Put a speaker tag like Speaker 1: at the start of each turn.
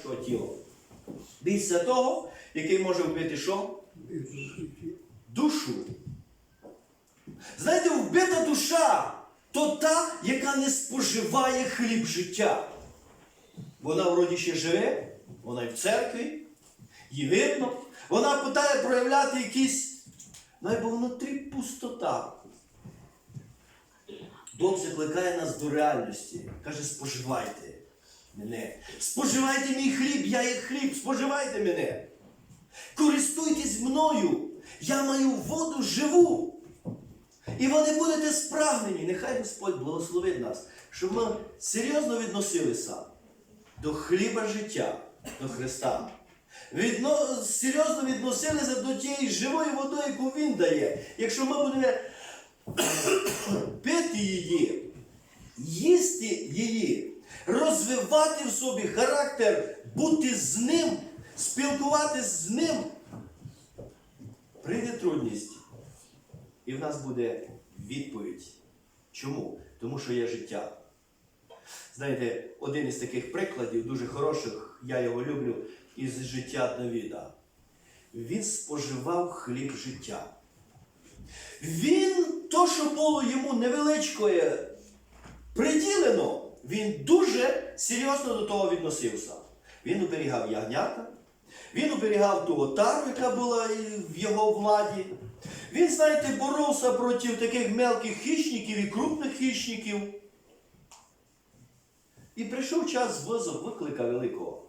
Speaker 1: Що тіло? Бійся того, який може вбити що? Душу. Знаєте, вбита душа то та, яка не споживає хліб життя. Вона вроді ще живе, вона і в церкві, їй видно. Вона питає проявляти якісь, найбо внутрі пустота. Бог закликає нас до реальності. Каже, споживайте мене. Споживайте мій хліб, я є хліб, споживайте мене. Користуйтесь мною. Я маю воду живу. І ви не будете спрагнені. Нехай Господь благословить нас, щоб ми серйозно відносилися до хліба життя, до Христа. Відно... Серйозно відносилися до тієї живої води, яку Він дає. Якщо ми будемо пити її, їсти її, розвивати в собі характер, бути з ним, спілкуватися з ним, прийде трудність. І в нас буде відповідь. Чому? Тому що є життя. Знаєте, один із таких прикладів, дуже хороших, я його люблю, із життя Давіда. Він споживав хліб життя. Він, то, що було йому невеличкое приділено, він дуже серйозно до того відносився. Він оберігав ягнята, він оберігав ту отару, яка була в його владі. Він, знаєте, боровся проти таких мелких хищників і крупних хищників. І прийшов час визов виклика великого.